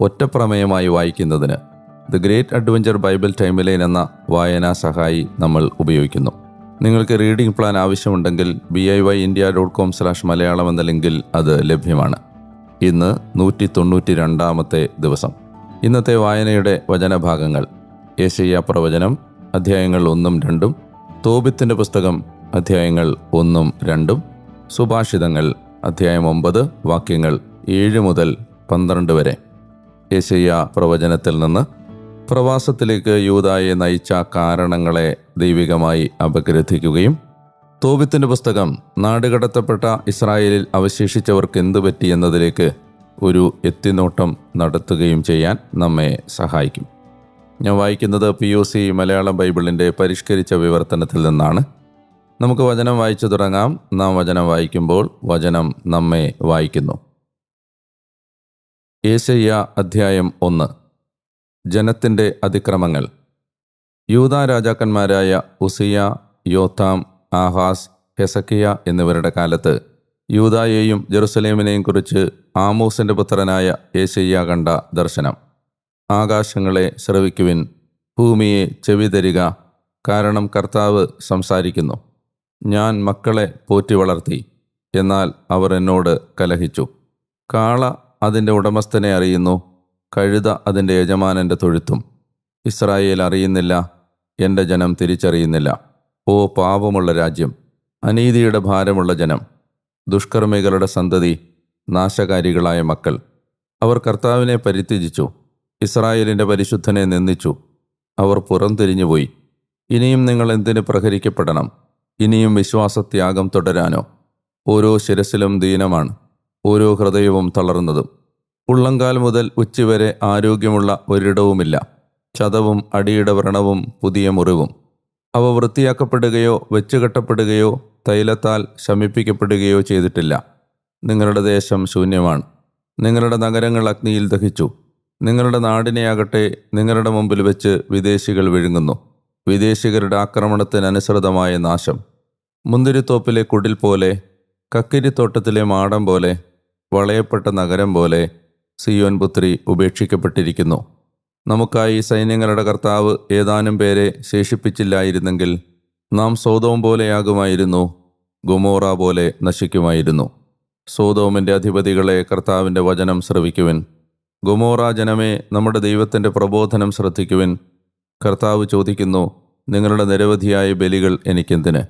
ഒറ്റപ്രമേയമായി വായിക്കുന്നതിന് the great adventure Bible timeline എന്ന വായനാ സഹായി നമ്മൾ ഉപയോഗിക്കുന്നു. നിങ്ങൾക്ക് റീഡിംഗ് പ്ലാൻ ആവശ്യമുണ്ടെങ്കിൽ B I Y India dot com slash Malayalam എന്ന ലിങ്കിൽ അത് ലഭ്യമാണ്. ഇന്ന് നൂറ്റി തൊണ്ണൂറ്റി രണ്ടാമത്തെ ദിവസം. ഇന്നത്തെ വായനയുടെ വചനഭാഗങ്ങൾ. ഏഷ്യ പ്രവചനം അധ്യായങ്ങൾ ഒന്നും രണ്ടും തോബിത്തിന്റെ പുസ്തകം അധ്യായങ്ങൾ ഒന്നും രണ്ടും സുഭാഷിതങ്ങൾ അധ്യായം ഒമ്പത് വാക്യങ്ങൾ ഏഴ് മുതൽ പന്ത്രണ്ട് വരെ. യേശയ്യ പ്രവചനത്തിൽ നിന്ന് പ്രവാസത്തിലേക്ക് യൂതായെ നയിച്ച കാരണങ്ങളെ ദൈവികമായി അപഗ്രഥിക്കുകയും തോബിത്തിന്റെ പുസ്തകം നാടുകടത്തപ്പെട്ട ഇസ്രായേലിൽ അവശേഷിച്ചവർക്ക് എന്തു പറ്റി എന്നതിലേക്ക് ഒരു എത്തിനോട്ടം നടത്തുകയും ചെയ്യാൻ നമ്മെ സഹായിക്കും. ഞാൻ വായിക്കുന്നത് പി ഒ സി മലയാളം ബൈബിളിന്റെ പരിഷ്കരിച്ച വിവർത്തനത്തിൽ നിന്നാണ്. നമുക്ക് വചനം വായിച്ചു തുടങ്ങാം. നാം വചനം വായിക്കുമ്പോൾ വചനം നമ്മെ വായിക്കുന്നു. ഏശയ്യ അധ്യായം ഒന്ന്. ജനത്തിന്റെ അതിക്രമങ്ങൾ. യൂത രാജാക്കന്മാരായ ഉസിയ യോത്താം ആഹാസ് ഹെസക്കിയ എന്നിവരുടെ കാലത്ത് യൂതായെയും ജെറുസലേമിനെയും കുറിച്ച് ആമോസിന്റെ പുത്രനായ ഏശയ്യ കണ്ട ദർശനം. ആകാശങ്ങളെ ശ്രവിക്കുവിൻ ഭൂമിയെ ചെവി തരിക കാരണം കർത്താവ് സംസാരിക്കുന്നു. ഞാൻ മക്കളെ പോറ്റി വളർത്തി എന്നാൽ അവർ എന്നോട് കലഹിച്ചു. കാള അതിന്റെ ഉടമസ്ഥനെ അറിയുന്നു. കഴുത അതിന്റെ യജമാനന്റെ തൊഴുത്തും. ഇസ്രായേൽ അറിയുന്നില്ല എന്റെ ജനം തിരിച്ചറിയുന്നില്ല. ഓ പാപമുള്ള രാജ്യം അനീതിയുടെ ഭാരമുള്ള ജനം ദുഷ്കർമ്മികളുടെ സന്തതി നാശകാരികളായ മക്കൾ. അവർ കർത്താവിനെ പരിത്യജിച്ചു ഇസ്രായേലിന്റെ പരിശുദ്ധനെ നിന്ദിച്ചു. അവർ പുറംതിരിഞ്ഞുപോയി. ഇനിയും നിങ്ങൾ എന്തിന് പ്രഹരിക്കപ്പെടണം? ഇനിയും വിശ്വാസത്യാഗം തുടരാനോ? ഓരോ ശിരസിലും ദീനമാണ്. ഓരോ ഹൃദയവും തളർന്നതും. ഉള്ളങ്കാൽ മുതൽ ഉച്ചവരെ ആരോഗ്യമുള്ള ഒരിടവുമില്ല. ചതവും അടിയുടെ വ്രണവും പുതിയ മുറിവും. അവ വൃത്തിയാക്കപ്പെടുകയോ വെച്ചുകെട്ടപ്പെടുകയോ തൈലത്താൽ ശമിപ്പിക്കപ്പെടുകയോ ചെയ്തിട്ടില്ല. നിങ്ങളുടെ ദേശം ശൂന്യമാണ്. നിങ്ങളുടെ നഗരങ്ങൾ അഗ്നിയിൽ ദഹിച്ചു. നിങ്ങളുടെ നാടിനെയാകട്ടെ നിങ്ങളുടെ മുമ്പിൽ വെച്ച് വിദേശികൾ വിഴുങ്ങുന്നു. വിദേശികരുടെ ആക്രമണത്തിനനുസൃതമായ നാശം. മുന്തിരിത്തോപ്പിലെ കുടിൽ പോലെ കക്കിരിത്തോട്ടത്തിലെ മാടം പോലെ വളയപ്പെട്ട നഗരം പോലെ സിയോൻ പുത്രി ഉപേക്ഷിക്കപ്പെട്ടിരിക്കുന്നു. നമുക്കായി സൈന്യങ്ങളുടെ കർത്താവ് ഏതാനും പേരെ ശേഷിപ്പിച്ചില്ലായിരുന്നെങ്കിൽ നാം സോതവും പോലെയാകുമായിരുന്നു ഗുമോറ പോലെ നശിക്കുമായിരുന്നു. സോതോമിന്റെ അധിപതികളെ കർത്താവിന്റെ വചനം ശ്രവിക്കുവിൻ. ഗുമോറ ജനമേ നമ്മുടെ ദൈവത്തിന്റെ പ്രബോധനം ശ്രദ്ധിക്കുവിൻ. കർത്താവ് ചോദിക്കുന്നു നിങ്ങളുടെ നിരവധിയായ ബലികൾ എനിക്കെന്തിന്?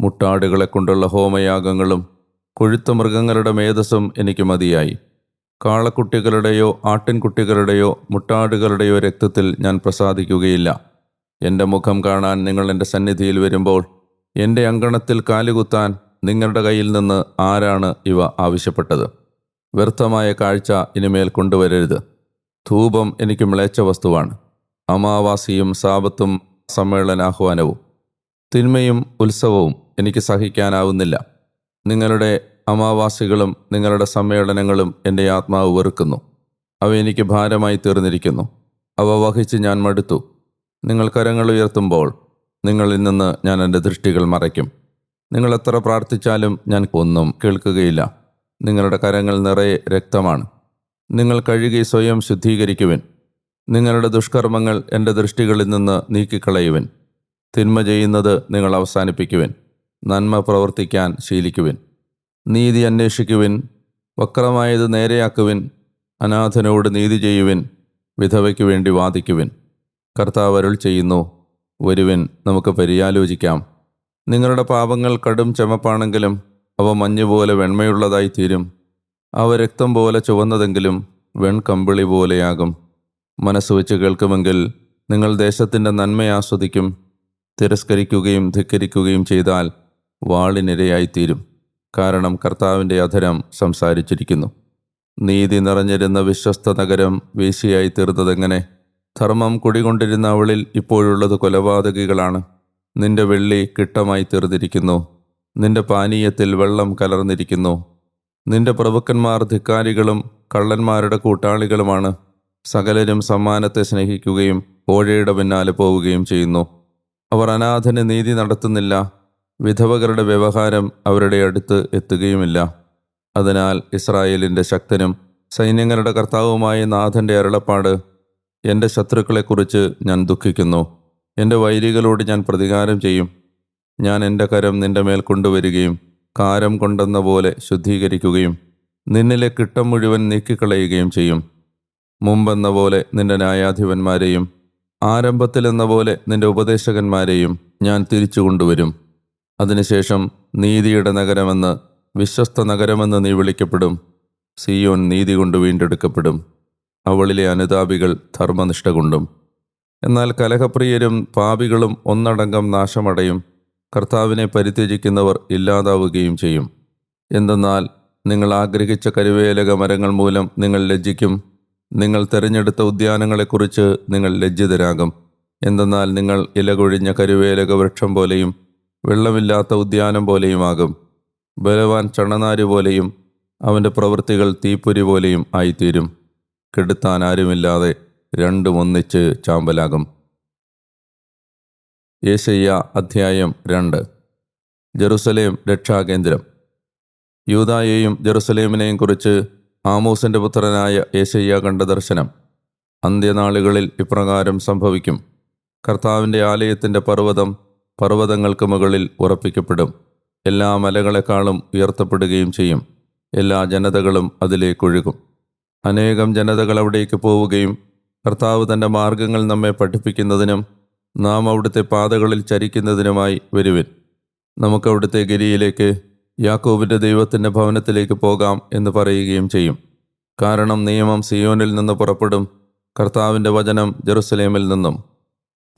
മുട്ടാടുകളെ കൊണ്ടുള്ള ഹോമയാഗങ്ങളും കൊഴുത്ത മൃഗങ്ങളുടെ മേധസ്സും എനിക്ക് മതിയായി. കാളക്കുട്ടികളുടെയോ ആട്ടിൻകുട്ടികളുടെയോ മുട്ടാടുകളുടെയോ രക്തത്തിൽ ഞാൻ പ്രസാദിക്കുകയില്ല. എന്റെ മുഖം കാണാൻ നിങ്ങൾ എന്റെ സന്നിധിയിൽ വരുമ്പോൾ എന്റെ അങ്കണത്തിൽ കാലുകുത്താൻ നിങ്ങളുടെ കയ്യിൽ നിന്ന് ആരാണ് ഇവ ആവശ്യപ്പെട്ടത്? വ്യർത്ഥമായ കാഴ്ച ഇനിമേൽ കൊണ്ടുവരരുത്. ധൂപം എനിക്ക് മിളച്ച വസ്തുവാണ്. അമാവാസിയും സാപത്തും സമ്മേളനാഹ്വാനവും. തിന്മയും ഉത്സവവും എനിക്ക് സഹിക്കാനാവുന്നില്ല. നിങ്ങളുടെ അമാവാസികളും നിങ്ങളുടെ സമ്മേളനങ്ങളും എന്റെ ആത്മാവ് വെറുക്കുന്നു. അവ എനിക്ക് ഭാരമായി തീർന്നിരിക്കുന്നു. അവ വഹിച്ച് ഞാൻ മടുത്തു. നിങ്ങൾ കരങ്ങൾ ഉയർത്തുമ്പോൾ നിങ്ങളിൽ നിന്ന് ഞാൻ എന്റെ ദൃഷ്ടികൾ മറയ്ക്കും. നിങ്ങൾ എത്ര പ്രാർത്ഥിച്ചാലും ഞാൻ ഒന്നും കേൾക്കുകയില്ല. നിങ്ങളുടെ കരങ്ങൾ നിറയെ രക്തമാണ്. നിങ്ങൾ കഴുകി സ്വയം ശുദ്ധീകരിക്കുവിൻ. നിങ്ങളുടെ ദുഷ്കർമ്മങ്ങൾ എന്റെ ദൃഷ്ടികളിൽ നിന്ന് നീക്കിക്കളയുവിൻ. തിന്മ ചെയ്യുന്നത് നിങ്ങൾ അവസാനിപ്പിക്കുവിൻ. നന്മ പ്രവർത്തിക്കാൻ ശീലിക്കുവിൻ. നീതി അന്വേഷിക്കുവിൻ വക്രമായത് നേരെയാക്കുവിൻ അനാഥനോട് നീതി ചെയ്യുവിൻ വിധവയ്ക്ക് വേണ്ടി വാദിക്കുവിൻ. കർത്താവ് അരുൾ ചെയ്യുന്നു വരുവിൻ നമുക്ക് പര്യാലോചിക്കാം. നിങ്ങളുടെ പാപങ്ങൾ കടും ചമപ്പാണെങ്കിലും അവ മഞ്ഞുപോലെ വെണ്മയുള്ളതായി തീരും. അവ രക്തം പോലെ ചുവന്നതെങ്കിലും വെൺകമ്പിളി പോലെയാകും. മനസ്സ് വെച്ച് കേൾക്കുമെങ്കിൽ നിങ്ങൾ ദേശത്തിന്റെ നന്മ ആസ്വദിക്കും തിരസ്കരിക്കുകയും ധിക്കരിക്കുകയും ചെയ്താൽ വാളിനിരയായിത്തീരും. കാരണം കർത്താവിന്റെ അധരം സംസാരിച്ചിരിക്കുന്നു. നീതി നിറഞ്ഞിരുന്ന വിശ്വസ്ത നഗരം വീശിയായി തീർന്നതെങ്ങനെ? ധർമ്മം കുടികൊണ്ടിരുന്ന അവളിൽ ഇപ്പോഴുള്ളത് കൊലപാതകികളാണ്. നിന്റെ വെള്ളി കിട്ടമായി തീർന്നിരിക്കുന്നു. നിന്റെ പാനീയത്തിൽ വെള്ളം കലർന്നിരിക്കുന്നു. നിന്റെ പ്രഭുക്കന്മാർ ധിക്കാരികളും കള്ളന്മാരുടെ കൂട്ടാളികളുമാണ്. സകലരും സമ്മാനത്തെ സ്നേഹിക്കുകയും കോഴയുടെ പിന്നാലെ പോവുകയും ചെയ്യുന്നു. അവർ അനാഥന് നീതി നടത്തുന്നില്ല. വിധവകളുടെ വ്യവഹാരം അവരുടെ അടുത്ത് എത്തുകയുമില്ല. അതിനാൽ ഇസ്രായേലിന്റെ ശക്തനും സൈന്യങ്ങളുടെ കർത്താവുമായ നാഥന്റെ അരുളപ്പാട് എന്റെ ശത്രുക്കളെക്കുറിച്ച് ഞാൻ ദുഃഖിക്കുന്നു. എന്റെ വൈരികളോട് ഞാൻ പ്രതികാരം ചെയ്യും. ഞാൻ എന്റെ കരം നിന്റെ മേൽ കൊണ്ടുവരികയും കാരം കൊണ്ടെന്ന പോലെ ശുദ്ധീകരിക്കുകയും നിന്നിലെ കിട്ടം മുഴുവൻ നീക്കിക്കളയുകയും ചെയ്യും. മുമ്പെന്ന പോലെ നിന്റെ ന്യായാധിപന്മാരെയും ആരംഭത്തിലെന്ന പോലെ നിന്റെ ഉപദേശകന്മാരെയും ഞാൻ തിരിച്ചു കൊണ്ടുവരും അതിനുശേഷം നീതിയുടെ നഗരമെന്ന് വിശ്വസ്ത നഗരമെന്ന് നീ വിളിക്കപ്പെടും. സിയോൻ നീതി കൊണ്ട് വീണ്ടെടുക്കപ്പെടും. അവളിലെ അനുതാപികൾ ധർമ്മനിഷ്ഠ കൊണ്ടും. എന്നാൽ കലഹപ്രിയരും പാപികളും ഒന്നടങ്കം നാശമടയും. കർത്താവിനെ പരിത്യജിക്കുന്നവർ ഇല്ലാതാവുകയും ചെയ്യും. എന്തെന്നാൽ നിങ്ങൾ ആഗ്രഹിച്ച കരുവേലക മരങ്ങൾ മൂലം നിങ്ങൾ ലജ്ജിക്കും. നിങ്ങൾ തിരഞ്ഞെടുത്ത ഉദ്യാനങ്ങളെക്കുറിച്ച് നിങ്ങൾ ലജ്ജിതരാകും. എന്തെന്നാൽ നിങ്ങൾ ഇലകൊഴിഞ്ഞ കരുവേലക വൃക്ഷം പോലെയും വെള്ളമില്ലാത്ത ഉദ്യാനം പോലെയുമാകും. ബലവാൻ ചണനാര് പോലെയും അവന്റെ പ്രവൃത്തികൾ തീപ്പൊരി പോലെയും ആയിത്തീരും. കെടുത്താൻ ആരുമില്ലാതെ രണ്ടും ഒന്നിച്ച് ചാമ്പലാകും. യേശയ്യ അധ്യായം രണ്ട്. ജെറുസലേം രക്ഷാകേന്ദ്രം. യൂതായെയും ജെറുസലേമിനെയും കുറിച്ച് ആമോസിന്റെ പുത്രനായ യേശയ്യ കണ്ട ദർശനം. അന്ത്യനാളുകളിൽ ഇപ്രകാരം സംഭവിക്കും. കർത്താവിന്റെ ആലയത്തിന്റെ പർവതം പർവതങ്ങൾക്ക് മുകളിൽ ഉറപ്പിക്കപ്പെടും. എല്ലാ മലകളെക്കാളും ഉയർത്തപ്പെടുകയും ചെയ്യും. എല്ലാ ജനതകളും അതിലേക്കൊഴുകും അനേകം ജനതകൾ അവിടേക്ക് പോവുകയും കർത്താവ് തന്റെ മാർഗങ്ങൾ നമ്മെ പഠിപ്പിക്കുന്നതിനും നാം അവിടുത്തെ പാതകളിൽ ചരിക്കുന്നതിനുമായി വരുവിൻ. നമുക്ക് അവിടുത്തെ ഗിരിയിലേക്ക് യാക്കോബിന്റെ ദൈവത്തിന്റെ ഭവനത്തിലേക്ക് പോകാം എന്ന് പറയുകയും ചെയ്യും. കാരണം നിയമം സിയോനിൽ നിന്ന് പുറപ്പെടും കർത്താവിന്റെ വചനം ജെറുസലേമിൽ നിന്നും.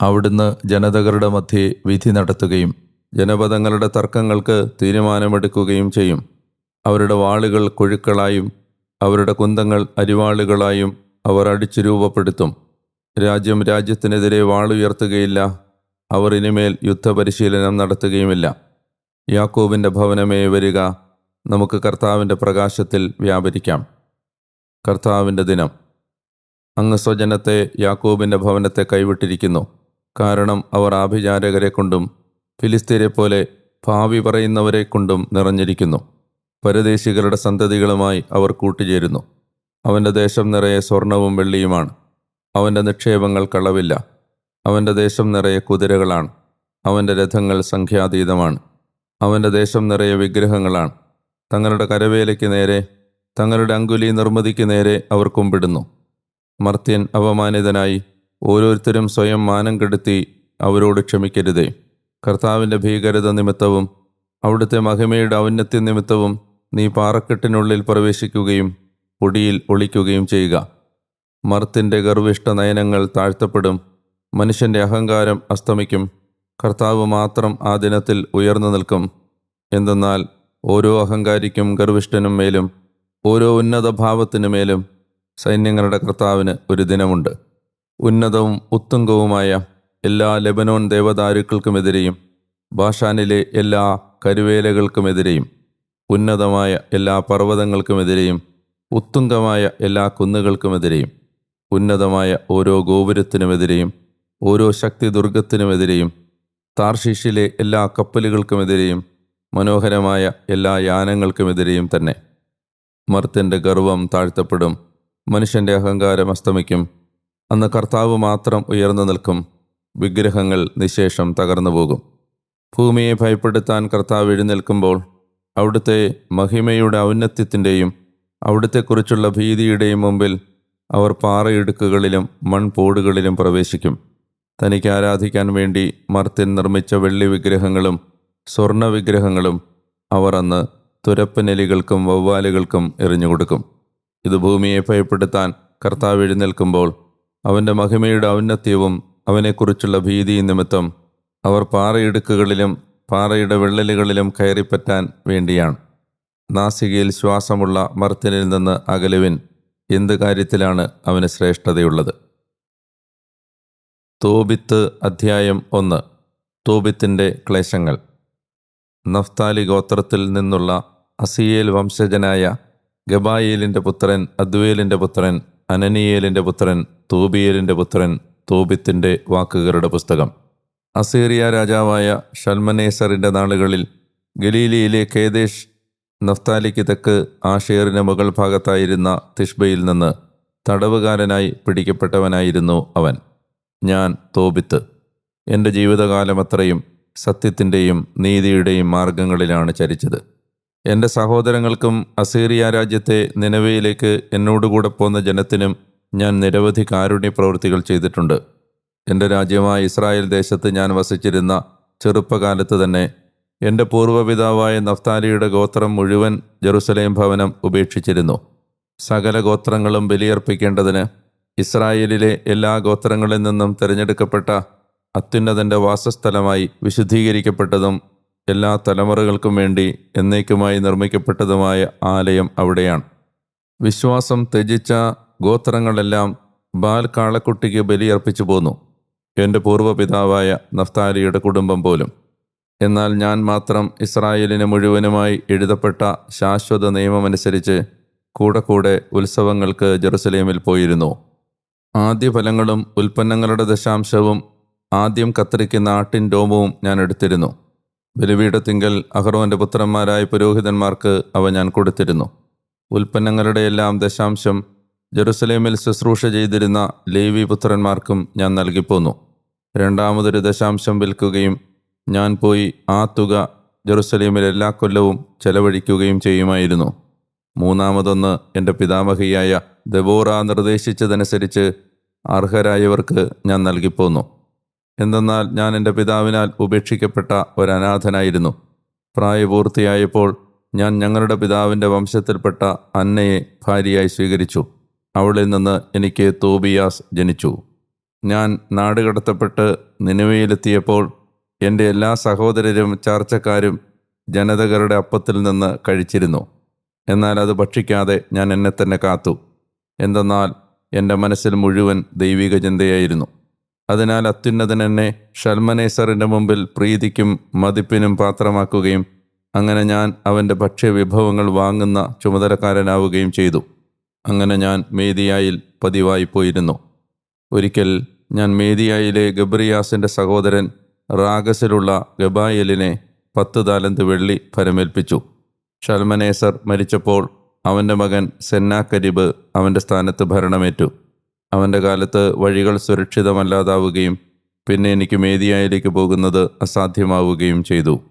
അവിടുന്ന് ജനതകളുടെ മധ്യേ വിധി നടത്തുകയും ജനപദങ്ങളുടെ തർക്കങ്ങൾക്ക് തീരുമാനമെടുക്കുകയും ചെയ്യും. അവരുടെ വാളുകൾ കൊഴുക്കളായും അവരുടെ കുന്തങ്ങൾ അരിവാളുകളായും അവർ അടിച്ചു രൂപപ്പെടുത്തും. രാജ്യം രാജ്യത്തിനെതിരെ വാളുയർത്തുകയില്ല അവർ ഇനിമേൽ യുദ്ധപരിശീലനം നടത്തുകയുമില്ല. യാക്കോബിന്റെ ഭവനമേ വരിക. നമുക്ക് കർത്താവിന്റെ പ്രകാശത്തിൽ വ്യാപരിക്കാം. കർത്താവിന്റെ ദിനം. അങ്ങ് സ്വജനത്തെ യാക്കോബിന്റെ ഭവനത്തെ കൈവിട്ടിരിക്കുന്നു. കാരണം അവർ ആഭിചാരകരെ കൊണ്ടും ഫിലിസ്തീനെ പോലെ ഭാവി പറയുന്നവരെ കൊണ്ടും നിറഞ്ഞിരിക്കുന്നു. പരദേശികളുടെ സന്തതികളുമായി അവർ കൂട്ടുചേരുന്നു. അവന്റെ ദേശം നിറയെ സ്വർണവും വെള്ളിയുമാണ്. അവന്റെ നിക്ഷേപങ്ങൾ കളവില്ല അവന്റെ ദേശം നിറയെ കുതിരകളാണ്. അവന്റെ രഥങ്ങൾ സംഖ്യാതീതമാണ്. അവന്റെ ദേശം നിറയെ വിഗ്രഹങ്ങളാണ്. തങ്ങളുടെ കരവേലയ്ക്ക് നേരെ തങ്ങളുടെ അങ്കുലി നിർമ്മിതിക്ക് നേരെ അവർ കുമ്പിടുന്നു. മർത്യൻ അപമാനിതനായി ഓരോരുത്തരും സ്വയം മാനം കെടുത്തി അവരോട് ക്ഷമിക്കരുതേ. കർത്താവിന്റെ ഭീകരത നിമിത്തവും അവിടുത്തെ മഹിമയുടെ ഔന്നത്യ നിമിത്തവും നീ പാറക്കെട്ടിനുള്ളിൽ പ്രവേശിക്കുകയും പൊടിയിൽ ഒളിക്കുകയും ചെയ്യുക. മർത്തിന്റെ ഗർവിഷ്ട നയനങ്ങൾ താഴ്ത്തപ്പെടും മനുഷ്യന്റെ അഹങ്കാരം അസ്തമിക്കും കർത്താവ് മാത്രം ആ ദിനത്തിൽ ഉയർന്നു നിൽക്കും. എന്തെന്നാൽ ഓരോ അഹങ്കാരിക്കും ഗർവിഷ്ഠനും മേലും ഓരോ ഉന്നത ഭാവത്തിനു മേലും സൈന്യങ്ങളുടെ കർത്താവിന് ഒരു ദിനമുണ്ട്. ഉന്നതവും ഉത്തുംഗവുമായ എല്ലാ ലെബനോൻ ദേവദാരുക്കൾക്കുമെതിരെയും ബാഷാനിലെ എല്ലാ കരുവേലകൾക്കുമെതിരെയും ഉന്നതമായ എല്ലാ പർവതങ്ങൾക്കുമെതിരെയും ഉത്തുംഗമായ എല്ലാ കുന്നുകൾക്കുമെതിരെയും ഉന്നതമായ ഓരോ ഗോപുരത്തിനുമെതിരെയും ഓരോ ശക്തി ദുർഗത്തിനുമെതിരെയും താർഷീഷിലെ എല്ലാ കപ്പലുകൾക്കുമെതിരെയും മനോഹരമായ എല്ലാ യാനങ്ങൾക്കുമെതിരെയും തന്നെ. മർത്തിന്റെ ഗർവം താഴ്ത്തപ്പെടും മനുഷ്യന്റെ അഹങ്കാരം അസ്തമിക്കും അന്ന് കർത്താവ് മാത്രം ഉയർന്നു നിൽക്കും. വിഗ്രഹങ്ങൾ നിശേഷം തകർന്നു പോകും. ഭൂമിയെ ഭയപ്പെടുത്താൻ കർത്താവ് എഴുന്നേൽക്കുമ്പോൾ അവിടുത്തെ മഹിമയുടെ ഔന്നത്യത്തിന്റെയും അവിടുത്തെക്കുറിച്ചുള്ള ഭീതിയുടെയും മുമ്പിൽ അവർ പാറയിടുക്കുകളിലും മൺപോടുകളിലും പ്രവേശിക്കും. തനിക്ക് ആരാധിക്കാൻ വേണ്ടി മർത്യൻ നിർമ്മിച്ച വെള്ളി വിഗ്രഹങ്ങളും സ്വർണ വിഗ്രഹങ്ങളും അവർ അന്ന് തുരപ്പനെലികൾക്കും വവ്വാലുകൾക്കും എറിഞ്ഞുകൊടുക്കും. ഇത് ഭൂമിയെ ഭയപ്പെടുത്താൻ കർത്താവ് എഴുന്നേൽക്കുമ്പോൾ അവന്റെ മഹിമയുടെ ഔന്നത്യവും അവനെക്കുറിച്ചുള്ള ഭീതി നിമിത്തം അവർ പാറയിടുക്കുകളിലും പാറയുടെ വിള്ളലുകളിലും കയറിപ്പറ്റാൻ വേണ്ടിയാണ്. നാസികയിൽ ശ്വാസമുള്ള മർത്യനിൽ നിന്ന് അകലുവിൻ എന്ത് കാര്യത്തിലാണ് അവന് ശ്രേഷ്ഠതയുള്ളത്? തോബിത്ത് അധ്യായം ഒന്ന്. തോബിത്തിന്റെ ക്ലേശങ്ങൾ. നഫ്താലി ഗോത്രത്തിൽ നിന്നുള്ള അസിയേൽ വംശജനായ ഗബായേലിന്റെ പുത്രൻ അദ്വേലിന്റെ പുത്രൻ അനനിയേലിന്റെ പുത്രൻ തൂബിയേലിന്റെ പുത്രൻ തൂബിത്തിന്റെ വാക്കുകളുടെ പുസ്തകം. അസീറിയ രാജാവായ ഷൽമനേസറിന്റെ നാളുകളിൽ ഗലീലിയിലെ കേദേശ് നഫ്താലിക്ക് തെക്ക് ആഷേറിന് മുകൾ ഭാഗത്തായിരുന്ന തിഷ്ബയിൽ നിന്ന് തടവുകാരനായി പിടിക്കപ്പെട്ടവനായിരുന്നു അവൻ. ഞാൻ തോബിത്ത്. എന്റെ ജീവിതകാലമത്രയും സത്യത്തിന്റെയും നീതിയുടെയും മാർഗങ്ങളിലാണ് ചരിച്ചത്. എന്റെ സഹോദരങ്ങൾക്കും അസീറിയ രാജ്യത്തെ നിലവയിലേക്ക് എന്നോടുകൂടെ പോന്ന ജനത്തിനും ഞാൻ നിരവധി കാരുണ്യ പ്രവൃത്തികൾ ചെയ്തിട്ടുണ്ട്. എന്റെ രാജ്യമായ ഇസ്രായേൽ ദേശത്ത് ഞാൻ വസിച്ചിരുന്ന ചെറുപ്പകാലത്ത് തന്നെ എന്റെ പൂർവപിതാവായ നഫ്താലിയുടെ ഗോത്രം മുഴുവൻ ജെറുസലേം ഭവനം ഉപേക്ഷിച്ചിരുന്നു. സകല ഗോത്രങ്ങളും ബലിയർപ്പിക്കേണ്ടതിന് ഇസ്രായേലിലെ എല്ലാ ഗോത്രങ്ങളിൽ നിന്നും തിരഞ്ഞെടുക്കപ്പെട്ട അത്യുന്നതന്റെ വാസസ്ഥലമായി വിശുദ്ധീകരിക്കപ്പെട്ടതും എല്ലാ തലമുറകൾക്കും വേണ്ടി എന്നേക്കുമായി നിർമ്മിക്കപ്പെട്ടതുമായ ആലയം അവിടെയാണ്. വിശ്വാസം ത്യജിച്ച ഗോത്രങ്ങളെല്ലാം ബാൽ കാളക്കുട്ടിക്ക് ബലിയർപ്പിച്ചു പോന്നു. എന്റെ പൂർവപിതാവായ നഫ്താലിയുടെ കുടുംബം പോലും. എന്നാൽ ഞാൻ മാത്രം ഇസ്രായേലിന് മുഴുവനുമായി എഴുതപ്പെട്ട ശാശ്വത നിയമമനുസരിച്ച് കൂടെ കൂടെ ഉത്സവങ്ങൾക്ക് ജെറുസലേമിൽ പോയിരുന്നു. ആദ്യ ഫലങ്ങളും ഉൽപ്പന്നങ്ങളുടെ ദശാംശവും ആദ്യം കത്തിരിക്കുന്ന ആട്ടിൻ ഡോമവും ഞാൻ എടുത്തിരുന്നു. ബലിപീഠത്തിങ്കൽ അഹ്റോന്റെ പുത്രന്മാരായ പുരോഹിതന്മാർക്ക് അവ ഞാൻ കൊടുത്തിരുന്നു. ഉൽപ്പന്നങ്ങളുടെ എല്ലാം ദശാംശം ജെറുസലേമിൽ ശുശ്രൂഷ ചെയ്തിരുന്ന ലേവി പുത്രന്മാർക്കും ഞാൻ നൽകിപ്പോന്നു. രണ്ടാമതൊരു ദശാംശം വിൽക്കുകയും ഞാൻ പോയി ആ തുക ജെറുസലേമിൽ എല്ലാ കൊല്ലവും ചെലവഴിക്കുകയും ചെയ്യുമായിരുന്നു. മൂന്നാമതൊന്ന് എന്റെ പിതാമഹിയായ ദബോറ നിർദ്ദേശിച്ചതനുസരിച്ച് അർഹരായവർക്ക് ഞാൻ നൽകിപ്പോന്നു. എന്തെന്നാൽ ഞാൻ എന്റെ പിതാവിനാൽ ഉപേക്ഷിക്കപ്പെട്ട ഒരനാഥനായിരുന്നു. പ്രായപൂർത്തിയായപ്പോൾ ഞാൻ ഞങ്ങളുടെ പിതാവിന്റെ വംശത്തിൽപ്പെട്ട അന്നയെ ഭാര്യയായി സ്വീകരിച്ചു. അവളിൽ നിന്ന് എനിക്ക് തോബിയാസ് ജനിച്ചു. ഞാൻ നാടുകടത്തപ്പെട്ട് നിനുവയിലെത്തിയപ്പോൾ എന്റെ എല്ലാ സഹോദരരും ചാർച്ചക്കാരും ജനതകളുടെ അപ്പത്തിൽ നിന്ന് കഴിച്ചിരുന്നു. എന്നാൽ അത് ഭക്ഷിക്കാതെ ഞാൻ എന്നെ തന്നെ കാത്തു. എന്തെന്നാൽ എന്റെ മനസ്സിൽ മുഴുവൻ ദൈവിക ചിന്തയായിരുന്നു. അതിനാൽ അത്യുന്നതൻ എന്നെ ഷൽമനേസറിന്റെ മുമ്പിൽ പ്രീതിക്കും മതിപ്പിനും പാത്രമാക്കുകയും അങ്ങനെ ഞാൻ അവന്റെ ഭക്ഷ്യവിഭവങ്ങൾ വാങ്ങുന്ന ചുമതലക്കാരനാവുകയും ചെയ്തു. അങ്ങനെ ഞാൻ മേദിയായിൽ പതിവായി പോയിരുന്നു ഒരിക്കൽ ഞാൻ മേദിയായിലെ ഗബ്രിയാസിന്റെ സഹോദരൻ റാഗസിലുള്ള ഗബായലിനെ പത്ത് താലന്ത് വെള്ളി ഫലമേൽപ്പിച്ചു. ഷൽമനേസർ മരിച്ചപ്പോൾ അവന്റെ മകൻ സെന്നാക്കരിബ് അവന്റെ സ്ഥാനത്ത് ഭരണമേറ്റു. അവന്റെ കാലത്ത് വഴികൾ സുരക്ഷിതമല്ലാതാവുകയും പിന്നെ എനിക്ക് മേദിയായിലേക്ക് പോകുന്നത് അസാധ്യമാവുകയും ചെയ്തു.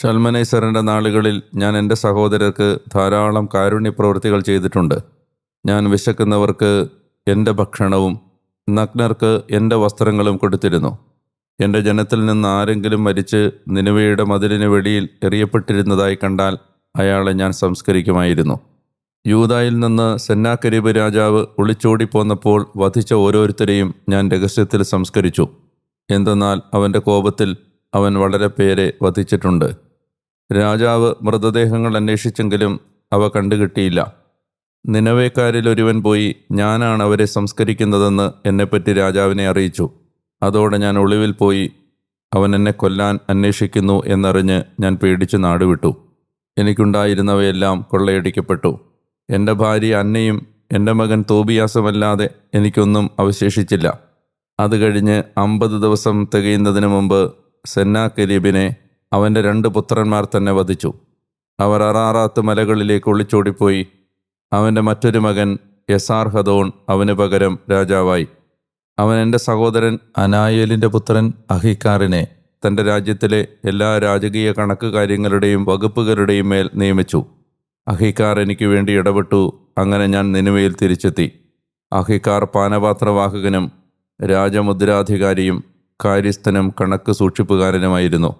ഷൽമനേസറിന്റെ നാളുകളിൽ ഞാൻ എന്റെ സഹോദരർക്ക് ധാരാളം കാരുണ്യപ്രവൃത്തികൾ ചെയ്തിട്ടുണ്ട്. ഞാൻ വിശക്കുന്നവർക്ക് എന്റെ ഭക്ഷണവും നഗ്നർക്ക് എന്റെ വസ്ത്രങ്ങളും കൊടുത്തിരുന്നു. എന്റെ ജനത്തിൽ നിന്ന് ആരെങ്കിലും മരിച്ച് നിലവയുടെ മതിലിന് വെളിയിൽ എറിയപ്പെട്ടിരുന്നതായി കണ്ടാൽ അയാളെ ഞാൻ സംസ്കരിക്കുമായിരുന്നു. യൂതായിൽ നിന്ന് സെന്നാക്കരീബ് രാജാവ് ഒളിച്ചോടിപ്പോന്നപ്പോൾ വധിച്ച ഓരോരുത്തരെയും ഞാൻ രഹസ്യത്തിൽ സംസ്കരിച്ചു. എന്തെന്നാൽ അവന്റെ കോപത്തിൽ അവൻ വളരെ പേരെ വധിച്ചിട്ടുണ്ട്. രാജാവ് മൃതദേഹങ്ങൾ അന്വേഷിച്ചെങ്കിലും അവ കണ്ടുകിട്ടിയില്ല. നിലവേക്കാരിൽ ഒരുവൻ പോയി ഞാനാണ് അവരെ സംസ്കരിക്കുന്നതെന്ന് എന്നെപ്പറ്റി രാജാവിനെ അറിയിച്ചു. അതോടെ ഞാൻ ഒളിവിൽ പോയി അവൻ എന്നെ കൊല്ലാൻ അന്വേഷിക്കുന്നു എന്നറിഞ്ഞ് ഞാൻ പേടിച്ച് നാടുവിട്ടു. എനിക്കുണ്ടായിരുന്നവയെല്ലാം കൊള്ളയടിക്കപ്പെട്ടു. എന്റെ ഭാര്യ അന്നയും എന്റെ മകൻ തോബിയാസമല്ലാതെ എനിക്കൊന്നും അവശേഷിച്ചില്ല. അത് കഴിഞ്ഞ് അമ്പത് ദിവസം തികയുന്നതിന് മുമ്പ് സെന്നാ കരീബിനെ അവന്റെ രണ്ട് പുത്രന്മാർ തന്നെ വധിച്ചു. അവർ അറാറാത്ത് മലകളിലേക്ക് ഒളിച്ചോടിപ്പോയി. അവന്റെ മറ്റൊരു മകൻ എസാർ ഹദോൺ അവന് പകരം രാജാവായി. അവൻ എന്റെ സഹോദരൻ അനായലിന്റെ പുത്രൻ അഹിക്കാറിനെ തന്റെ രാജ്യത്തിലെ എല്ലാ രാജകീയ കണക്ക് കാര്യങ്ങളുടെയും വകുപ്പുകളുടെയും മേൽ നിയമിച്ചു. അഹിക്കാർ എനിക്ക് വേണ്ടി ഇടപെട്ടു. അങ്ങനെ ഞാൻ നിനുവയിൽ തിരിച്ചെത്തി. അഹിക്കാർ പാനപാത്രവാഹകനും രാജമുദ്രാധികാരിയും കാര്യസ്ഥനും കണക്ക് സൂക്ഷിപ്പുകാരനുമായിരുന്നു.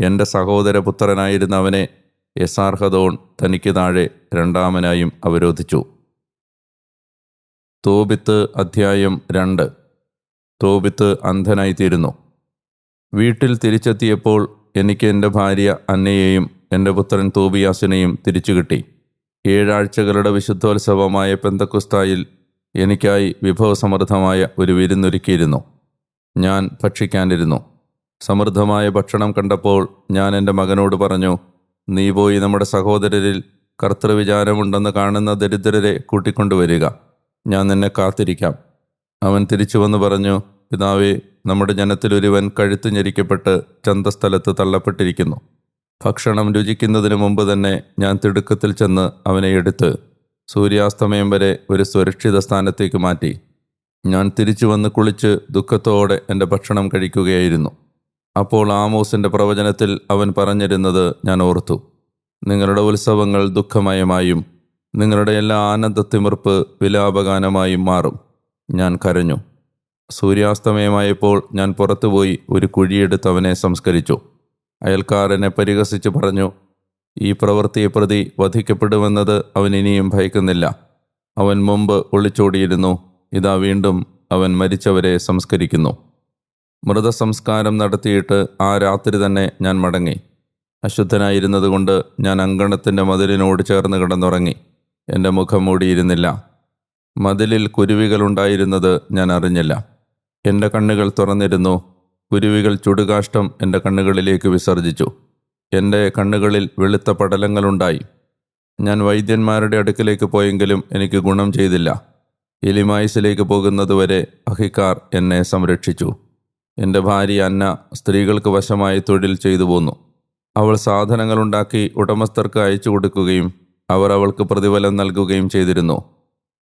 എന്റെ സഹോദരപുത്രനായിരുന്ന അവനെ യസാർഹദോൺ തനിക്ക് താഴെ രണ്ടാമനായും അവരോധിച്ചു. തോബിത്ത് അധ്യായം രണ്ട്. തോബിത്ത് അന്ധനായിത്തീരുന്നു. വീട്ടിൽ തിരിച്ചെത്തിയപ്പോൾ എനിക്ക് എന്റെ ഭാര്യ അന്നയെയും എന്റെ പുത്രൻ തോബിയാസിനെയും തിരിച്ചു കിട്ടി. ഏഴാഴ്ചകളുടെ വിശുദ്ധോത്സവമായ പെന്തക്കുസ്തായിൽ എനിക്കായി വിഭവസമൃദ്ധമായ ഒരു വിരുന്നൊരുക്കിയിരുന്നു. ഞാൻ ഭക്ഷിക്കാനിരുന്നു. സമൃദ്ധമായ ഭക്ഷണം കണ്ടപ്പോൾ ഞാൻ എന്റെ മകനോട് പറഞ്ഞു നീ പോയി നമ്മുടെ സഹോദരരിൽ കർത്തൃവിചാരമുണ്ടെന്ന് കാണുന്ന ദരിദ്രരെ കൂട്ടിക്കൊണ്ടുവരിക. ഞാൻ നിന്നെ കാത്തിരിക്കാം. അവൻ തിരിച്ചു വന്ന് പറഞ്ഞു പിതാവേ നമ്മുടെ ജനത്തിലൊരുവൻ കഴുത്തു ഞെരിക്കപ്പെട്ട് ചന്തസ്ഥലത്ത് തള്ളപ്പെട്ടിരിക്കുന്നു. ഭക്ഷണം രുചിക്കുന്നതിന് മുമ്പ് തന്നെ ഞാൻ തിടുക്കത്തിൽ ചെന്ന് അവനെ എടുത്ത് സൂര്യാസ്തമയം വരെ ഒരു സുരക്ഷിത സ്ഥാനത്തേക്ക് മാറ്റി. ഞാൻ തിരിച്ചു വന്ന് കുളിച്ച് ദുഃഖത്തോടെ എന്റെ ഭക്ഷണം കഴിക്കുകയായിരുന്നു. അപ്പോൾ ആമോസിന്റെ പ്രവചനത്തിൽ അവൻ പറഞ്ഞിരുന്നത് ഞാൻ ഓർത്തു. നിങ്ങളുടെ ഉത്സവങ്ങൾ ദുഃഖമയമായും നിങ്ങളുടെ എല്ലാ ആനന്ദത്തിമിർപ്പ് വിലാപഗാനമായും മാറും. ഞാൻ കരഞ്ഞു. സൂര്യാസ്തമയമായപ്പോൾ ഞാൻ പുറത്തുപോയി ഒരു കുഴിയെടുത്ത് അവനെ സംസ്കരിച്ചു. അയൽക്കാർ പരിഹസിച്ചു പരിഹസിച്ച് പറഞ്ഞു ഈ പ്രവൃത്തിയെ പ്രതി വധിക്കപ്പെടുമെന്നത് അവൻ ഇനിയും ഭയക്കുന്നില്ല. അവൻ മുമ്പ് ഒളിച്ചോടിയിരുന്നു ഇതാ വീണ്ടും അവൻ മരിച്ചവരെ സംസ്കരിക്കുന്നു. മൃതസംസ്കാരം നടത്തിയിട്ട് ആ രാത്രി തന്നെ ഞാൻ മടങ്ങി. അശുദ്ധനായിരുന്നതുകൊണ്ട് ഞാൻ അങ്കണത്തിന്റെ മതിലിനോട് ചേർന്ന് കിടന്നുറങ്ങി. എന്റെ മുഖം മൂടിയിരുന്നില്ല. മതിലിൽ കുരുവികളുണ്ടായിരുന്നത് ഞാൻ അറിഞ്ഞില്ല. എന്റെ കണ്ണുകൾ തുറന്നിരുന്നു. കുരുവികൾ ചുടുകാഷ്ടം എന്റെ കണ്ണുകളിലേക്ക് വിസർജിച്ചു. എന്റെ കണ്ണുകളിൽ വെളുത്ത പടലങ്ങളുണ്ടായി. ഞാൻ വൈദ്യന്മാരുടെ അടുക്കിലേക്ക് പോയെങ്കിലും എനിക്ക് ഗുണം ചെയ്തില്ല. എലിമായിസിലേക്ക് പോകുന്നതുവരെ അഹിക്കാർ എന്നെ സംരക്ഷിച്ചു. എന്റെ ഭാര്യ അന്ന സ്ത്രീകൾക്ക് വശമായി തൊഴിൽ ചെയ്തു പോന്നു. അവൾ സാധനങ്ങളുണ്ടാക്കി ഉടമസ്ഥർക്ക് അയച്ചു കൊടുക്കുകയും അവർ അവൾക്ക് പ്രതിഫലം നൽകുകയും ചെയ്തിരുന്നു.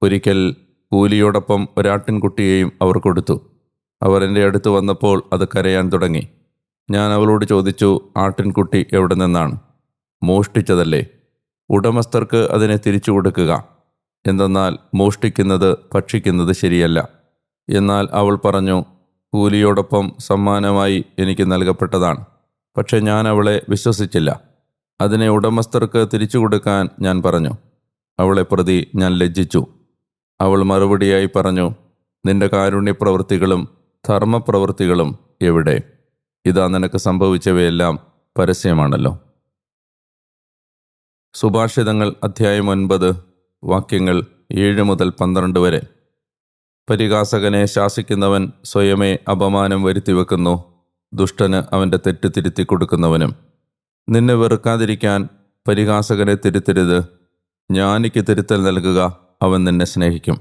ഒരിക്കൽ കൂലിയോടൊപ്പം ഒരാട്ടിൻകുട്ടിയെയും അവർ കൊടുത്തു. അവർ എന്റെ അടുത്ത് വന്നപ്പോൾ അത് കരയാൻ തുടങ്ങി. ഞാൻ അവളോട് ചോദിച്ചു ആട്ടിൻകുട്ടി എവിടെ നിന്നാണ്? മോഷ്ടിച്ചതല്ലേ? ഉടമസ്ഥർക്ക് അതിനെ തിരിച്ചു കൊടുക്കുക. എന്തെന്നാൽ മോഷ്ടിക്കുന്നത് ഭക്ഷിക്കുന്നത് ശരിയല്ല. എന്നാൽ അവൾ പറഞ്ഞു കൂലിയോടൊപ്പം സമ്മാനമായി എനിക്ക് നൽകപ്പെട്ടതാണ്. പക്ഷെ ഞാൻ അവളെ വിശ്വസിച്ചില്ല. അതിനെ ഉടമസ്ഥർക്ക് തിരിച്ചു കൊടുക്കാൻ ഞാൻ പറഞ്ഞു. അവളെ പ്രതി ഞാൻ ലജ്ജിച്ചു. അവൾ മറുപടിയായി പറഞ്ഞു നിന്റെ കാരുണ്യപ്രവൃത്തികളും ധർമ്മപ്രവൃത്തികളും എവിടെ? ഇതാ നിനക്ക് സംഭവിച്ചവയെല്ലാം പരസ്യമാണല്ലോ. സുഭാഷിതങ്ങൾ അധ്യായം ഒൻപത് വാക്യങ്ങൾ ഏഴ് മുതൽ പന്ത്രണ്ട് വരെ. പരിഹാസകനെ ശാസിക്കുന്നവൻ സ്വയമേ അപമാനം വരുത്തിവെക്കുന്നു ദുഷ്ടന് അവന്റെ തെറ്റ് തിരുത്തി കൊടുക്കുന്നവനും. നിന്നെ വെറുക്കാതിരിക്കാൻ പരിഹാസകനെ തിരുത്തരുത് ജ്ഞാനിക്ക് തിരുത്തൽ നൽകുക അവൻ നിന്നെ സ്നേഹിക്കും.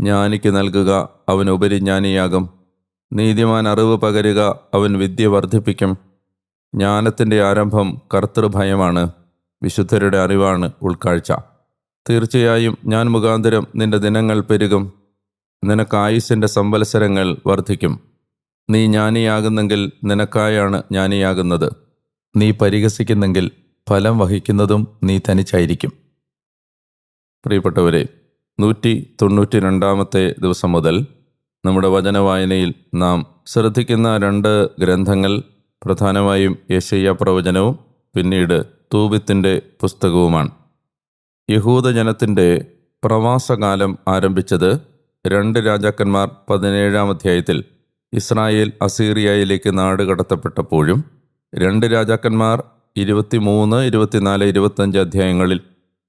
ജ്ഞാനിക്ക് നൽകുക അവൻ ഉപരിജ്ഞാനിയാകും നീതിമാൻ അറിവ് പകരുക അവൻ വിദ്യ വർദ്ധിപ്പിക്കും. ജ്ഞാനത്തിന്റെ ആരംഭം കർത്തൃഭയമാണ്. വിശുദ്ധരുടെ അറിവാണ് ഉൾക്കാഴ്ച. തീർച്ചയായും ഞാൻ മുഖാന്തരം നിന്റെ ദിനങ്ങൾ പെരുകും. നിനക്ക് ആയുസിന്റെ സംവത്സരങ്ങൾ വർദ്ധിക്കും. നീ ജ്ഞാനിയാകുന്നെങ്കിൽ നിനക്കായാണ് ജ്ഞാനിയാകുന്നത്. നീ പരിഹസിക്കുന്നെങ്കിൽ ഫലം വഹിക്കുന്നതും നീ തനിച്ചായിരിക്കും. പ്രിയപ്പെട്ടവരെ നൂറ്റി തൊണ്ണൂറ്റി രണ്ടാമത്തെ ദിവസം മുതൽ നമ്മുടെ വചനവായനയിൽ നാം ശ്രദ്ധിക്കുന്ന രണ്ട് ഗ്രന്ഥങ്ങൾ പ്രധാനമായും യശയ്യ പ്രവചനവും പിന്നീട് തൂബിത്തിന്റെ പുസ്തകവുമാണ്. യഹൂദജനത്തിന്റെ പ്രവാസകാലം ആരംഭിച്ചത് രണ്ട് രാജാക്കന്മാർ പതിനേഴാം അധ്യായത്തിൽ ഇസ്രായേൽ അസീറിയയിലേക്ക് നാട് കടത്തപ്പെട്ടപ്പോഴും രണ്ട് രാജാക്കന്മാർ ഇരുപത്തിമൂന്ന് ഇരുപത്തിനാല് ഇരുപത്തഞ്ച് അധ്യായങ്ങളിൽ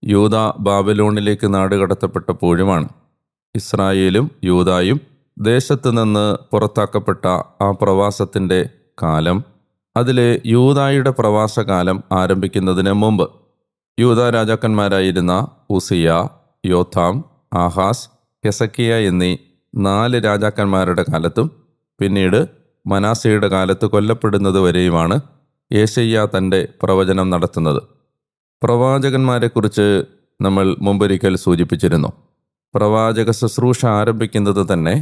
യൂത ബാബലോണിലേക്ക് നാട് കടത്തപ്പെട്ടപ്പോഴുമാണ്. ഇസ്രായേലും യൂതായും ദേശത്ത് നിന്ന് പുറത്താക്കപ്പെട്ട ആ പ്രവാസത്തിന്റെ കാലം അതിലെ യൂതായുടെ പ്രവാസകാലം ആരംഭിക്കുന്നതിന് മുമ്പ്. യൂത രാജാക്കന്മാരായിരുന്ന ഉസിയ യോഥാം ആഹാസ് ഹെസക്കിയ എന്നീ നാല് രാജാക്കന്മാരുടെ കാലത്തും പിന്നീട് മനാസയുടെ കാലത്ത് കൊല്ലപ്പെടുന്നത് വരെയുമാണ് ഏശയ്യ തന്റെ പ്രവചനം നടത്തുന്നത്. പ്രവാചകന്മാരെക്കുറിച്ച് നമ്മൾ മുമ്പൊരിക്കൽ സൂചിപ്പിച്ചിരുന്നു. പ്രവാചക ശുശ്രൂഷ ആരംഭിക്കുന്നത് തന്നെ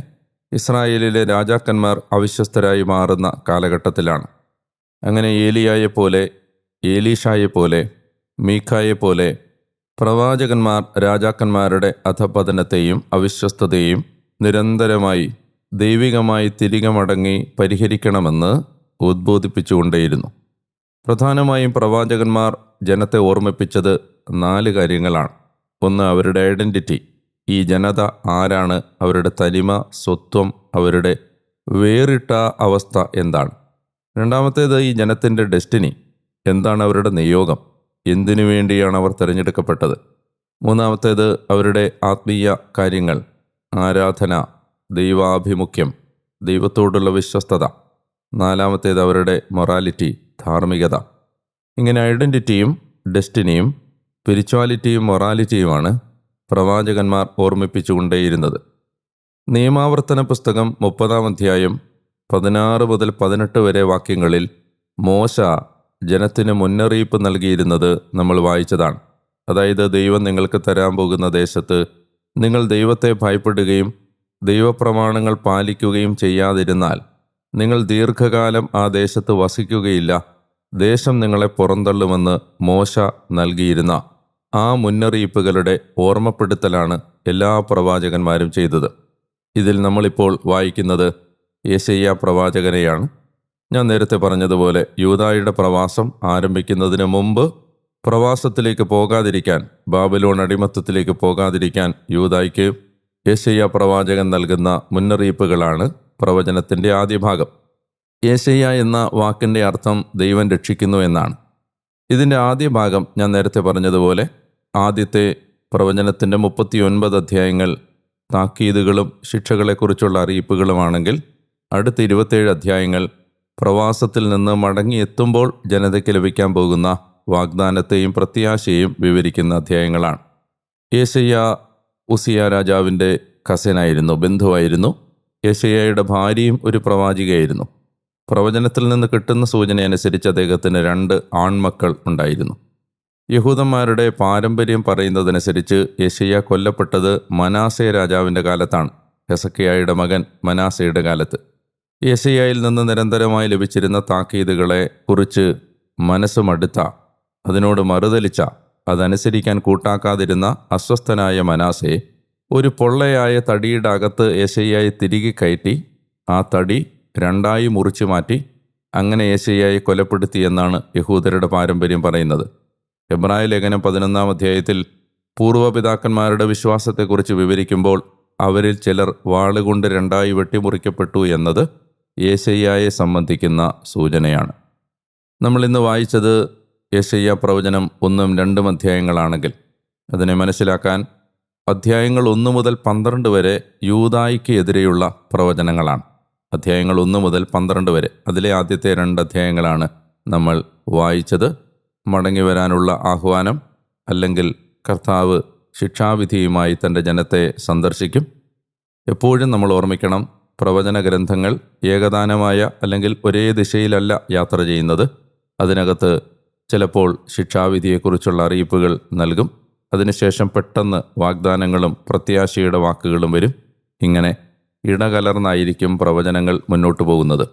ഇസ്രായേലിലെ രാജാക്കന്മാർ അവിശ്വസ്തരായി മാറുന്ന കാലഘട്ടത്തിലാണ്. അങ്ങനെ ഏലിയായെ പോലെ ഏലീഷായെ പോലെ മീഖായെ പോലെ പ്രവാചകന്മാർ രാജാക്കന്മാരുടെ അധപതനത്തെയും അവിശ്വസ്തതയും നിരന്തരമായി ദൈവികമായി തിരികെ മടങ്ങി പരിഹരിക്കണമെന്ന് ഉദ്ബോധിപ്പിച്ചുകൊണ്ടേയിരുന്നു. പ്രധാനമായും പ്രവാചകന്മാർ ജനത്തെ ഓർമ്മിപ്പിച്ചത് നാല് കാര്യങ്ങളാണ്. ഒന്ന് അവരുടെ ഐഡന്റിറ്റി ഈ ജനത ആരാണ്? അവരുടെ തനിമ സ്വത്വം അവരുടെ വേറിട്ട അവസ്ഥ എന്താണ്? രണ്ടാമത്തേത് ഈ ജനത്തിന്റെ ഡെസ്റ്റിനി. എന്താണ് അവരുടെ നിയോഗം? എന്തിനു വേണ്ടിയാണ് അവർ തിരഞ്ഞെടുക്കപ്പെട്ടത്? മൂന്നാമത്തേത് അവരുടെ ആത്മീയ കാര്യങ്ങൾ. ആരാധന ദൈവാഭിമുഖ്യം ദൈവത്തോടുള്ള വിശ്വസ്തത. നാലാമത്തേത് അവരുടെ മൊറാലിറ്റി ധാർമ്മികത. ഇങ്ങനെ ഐഡന്റിറ്റിയും ഡെസ്റ്റിനിയും സ്പിരിച്വാലിറ്റിയും മൊറാലിറ്റിയുമാണ് പ്രവാചകന്മാർ ഓർമ്മിപ്പിച്ചുകൊണ്ടേയിരുന്നത്. നിയമാവർത്തന പുസ്തകം മുപ്പതാം അധ്യായം പതിനാറ് മുതൽ പതിനെട്ട് വരെ വാക്യങ്ങളിൽ മോശ ജനത്തിന് മുന്നറിയിപ്പ് നൽകിയിരുന്നത് നമ്മൾ വായിച്ചതാണ്. അതായത് ദൈവം നിങ്ങൾക്ക് തരാൻ പോകുന്ന ദേശത്ത് നിങ്ങൾ ദൈവത്തെ ഭയപ്പെടുകയും ദൈവപ്രമാണങ്ങൾ പാലിക്കുകയും ചെയ്യാതിരുന്നാൽ നിങ്ങൾ ദീർഘകാലം ആ ദേശത്ത് വസിക്കുകയില്ല. ദേശം നിങ്ങളെ പുറന്തള്ളുമെന്ന് മോശ നൽകിയിരുന്ന. ആ മുന്നറിയിപ്പുകളുടെ ഓർമ്മപ്പെടുത്തലാണ് എല്ലാ പ്രവാചകന്മാരും ചെയ്തത്. ഇതിൽ നമ്മളിപ്പോൾ വായിക്കുന്നത് യേശയ്യ പ്രവാചകനെയാണ്. ഞാൻ നേരത്തെ പറഞ്ഞതുപോലെ യൂതായുടെ പ്രവാസം ആരംഭിക്കുന്നതിന് മുമ്പ് പ്രവാസത്തിലേക്ക് പോകാതിരിക്കാൻ ബാബിലോൺ അടിമത്തത്തിലേക്ക് പോകാതിരിക്കാൻ യൂതായ്ക്ക് യേശയ്യ പ്രവാചകൻ നൽകുന്ന മുന്നറിയിപ്പുകളാണ് പ്രവചനത്തിന്റെ ആദ്യ ഭാഗം യേശയ്യ എന്ന വാക്കിന്റെ അർത്ഥം ദൈവം രക്ഷിക്കുന്നു എന്നാണ്. ഇതിന്റെ ആദ്യ ഭാഗം ഞാൻ നേരത്തെ പറഞ്ഞതുപോലെ ആദ്യത്തെ പ്രവചനത്തിന്റെ മുപ്പത്തി ഒൻപത് അധ്യായങ്ങൾ താക്കീതുകളും ശിക്ഷകളെക്കുറിച്ചുള്ള അറിയിപ്പുകളുമാണെങ്കിൽ അടുത്ത ഇരുപത്തേഴ് അധ്യായങ്ങൾ പ്രവാസത്തിൽ നിന്ന് മടങ്ങിയെത്തുമ്പോൾ ജനതയ്ക്ക് ലഭിക്കാൻ പോകുന്ന വാഗ്ദാനത്തെയും പ്രത്യാശയെയും വിവരിക്കുന്ന അധ്യായങ്ങളാണ്. യേശയ്യ ഉസിയ രാജാവിന്റെ കസനായിരുന്നു ബന്ധുവായിരുന്നു. യേശയ്യയുടെ ഭാര്യയും ഒരു പ്രവാചികയായിരുന്നു. പ്രവചനത്തിൽ നിന്ന് കിട്ടുന്ന സൂചന അനുസരിച്ച് അദ്ദേഹത്തിന് രണ്ട് ആൺമക്കൾ ഉണ്ടായിരുന്നു. യഹൂദന്മാരുടെ പാരമ്പര്യം പറയുന്നതനുസരിച്ച് യശയ്യ കൊല്ലപ്പെട്ടത് മനാസെ രാജാവിന്റെ കാലത്താണ് ഹെസക്കിയായുടെ മകൻ മനാസയുടെ കാലത്ത്. യശയ്യയിൽ നിന്ന് നിരന്തരമായി ലഭിച്ചിരുന്ന താക്കീതുകളെ കുറിച്ച് മനസ്സുമടുത്ത അതിനോട് മറുതലിച്ച അതനുസരിക്കാൻ കൂട്ടാക്കാതിരുന്ന അസ്വസ്ഥനായ മനാസെ ഒരു പൊള്ളയായ തടിയുടെ അകത്ത് യശയ്യായി തിരികെ കയറ്റി ആ തടി രണ്ടായി മുറിച്ചു മാറ്റി അങ്ങനെ യേശയ്യായി കൊലപ്പെടുത്തിയെന്നാണ് യഹൂദരുടെ പാരമ്പര്യം പറയുന്നത്. എബ്രായ ലേഖനം പതിനൊന്നാം അധ്യായത്തിൽ പൂർവപിതാക്കന്മാരുടെ വിശ്വാസത്തെക്കുറിച്ച് വിവരിക്കുമ്പോൾ അവരിൽ ചിലർ വാളുകൊണ്ട് രണ്ടായി വെട്ടിമുറിക്കപ്പെട്ടു എന്നത് യേശയ്യായെ സംബന്ധിക്കുന്ന സൂചനയാണ്. നമ്മൾ ഇന്ന് വായിച്ചത് യേശയ്യ പ്രവചനം ഒന്നും രണ്ടും അധ്യായങ്ങളാണെങ്കിൽ അതിനെ മനസ്സിലാക്കാൻ അധ്യായങ്ങൾ ഒന്ന് മുതൽ പന്ത്രണ്ട് വരെ യൂതായിക്ക് എതിരെയുള്ള പ്രവചനങ്ങളാണ്. അധ്യായങ്ങൾ ഒന്ന് മുതൽ പന്ത്രണ്ട് വരെ അതിലെ ആദ്യത്തെ രണ്ട് അധ്യായങ്ങളാണ് നമ്മൾ വായിച്ചത്. മടങ്ങി വരാനുള്ള ആഹ്വാനം അല്ലെങ്കിൽ കർത്താവ് ശിക്ഷാവിധിയുമായി തന്റെ ജനത്തെ സന്ദർശിക്കും. എപ്പോഴും നമ്മൾ ഓർമ്മിക്കണം പ്രവചന ഗ്രന്ഥങ്ങൾ ഏകദാനമായ അല്ലെങ്കിൽ ഒരേ ദിശയിലല്ല യാത്ര ചെയ്യുന്നത്. അതിനകത്ത് ചിലപ്പോൾ ശിക്ഷാവിധിയെക്കുറിച്ചുള്ള അറിയിപ്പുകൾ നൽകും. അതിനുശേഷം പെട്ടെന്ന് വാഗ്ദാനങ്ങളും പ്രത്യാശയുടെ വാക്കുകളും വരും. ഇങ്ങനെ ഇടകലർന്നായിരിക്കും പ്രവചനങ്ങൾ മുന്നോട്ടു പോകുന്നത്.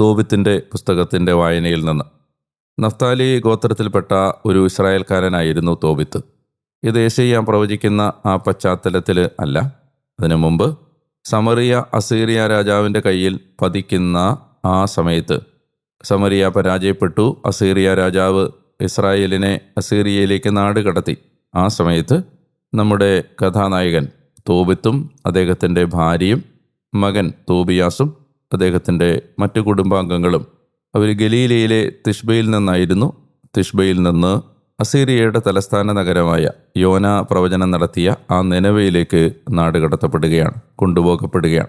തോബിത്തിന്റെ പുസ്തകത്തിന്റെ വായനയിൽ നിന്ന് നഫ്താലി ഗോത്രത്തിൽപ്പെട്ട ഒരു ഇസ്രായേൽക്കാരനായിരുന്നു തോബിത്ത്. ഇത് ഏഷ്യ പ്രവചിക്കുന്ന ആ പശ്ചാത്തലത്തിൽ അല്ല. അതിനു മുമ്പ് സമറിയ അസീറിയ രാജാവിന്റെ കയ്യിൽ പതിക്കുന്ന ആ സമയത്ത് സമറിയ പരാജയപ്പെട്ടു. അസീറിയ രാജാവ് ഇസ്രായേലിനെ അസീറിയയിലേക്ക് നാട് കടത്തി. ആ സമയത്ത് നമ്മുടെ കഥാനായകൻ തോബിത്തും അദ്ദേഹത്തിന്റെ ഭാര്യയും മകൻ തോബിയാസും അദ്ദേഹത്തിന്റെ മറ്റു കുടുംബാംഗങ്ങളും അവർ ഗലീലയിലെ തിഷ്ബയിൽ നിന്നായിരുന്നു. തിഷ്ബയിൽ നിന്ന് അസീറിയയുടെ തലസ്ഥാന നഗരമായ യോന പ്രവചനം നടത്തിയ ആ നിലവയിലേക്ക് നാട് കടത്തപ്പെടുകയാണ് കൊണ്ടുപോകപ്പെടുകയാണ്.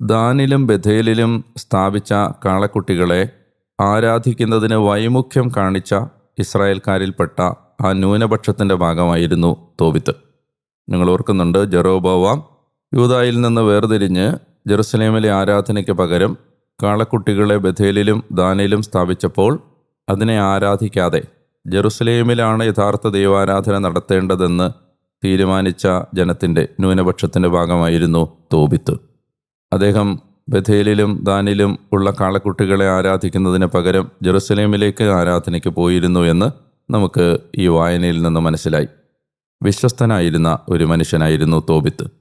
ദാനിലും ബഥേലിലും സ്ഥാപിച്ച കാളക്കുട്ടികളെ ആരാധിക്കുന്നതിന് വൈമുഖ്യം കാണിച്ച ഇസ്രായേൽക്കാരിൽപ്പെട്ട ആ ന്യൂനപക്ഷത്തിന്റെ ഭാഗമായിരുന്നു തോവിത്ത്. നിങ്ങൾ ഓർക്കുന്നുണ്ട് ജെറോബോവാം യൂതായിൽ നിന്ന് വേർതിരിഞ്ഞ് ജെറുസലേമിലെ ആരാധനയ്ക്ക് പകരം കാളക്കുട്ടികളെ ബഥേലിലും ദാനിലും സ്ഥാപിച്ചപ്പോൾ അതിനെ ആരാധിക്കാതെ ജെറുസലേമിലാണ് യഥാർത്ഥ ദൈവാരാധന നടത്തേണ്ടതെന്ന് തീരുമാനിച്ച ജനത്തിന്റെ ന്യൂനപക്ഷത്തിന്റെ ഭാഗമായിരുന്നു തോബിത്ത്. അദ്ദേഹം ബഥേലിലും ദാനിലും ഉള്ള കാളക്കുട്ടികളെ ആരാധിക്കുന്നതിന് പകരം ജെറുസലേമിലേക്ക് ആരാധനയ്ക്ക് പോയിരുന്നു എന്ന് നമുക്ക് ഈ വായനയിൽ നിന്ന് മനസ്സിലായി. വിശ്വസ്തനായിരുന്ന ഒരു മനുഷ്യനായിരുന്നു തോബിത്ത്.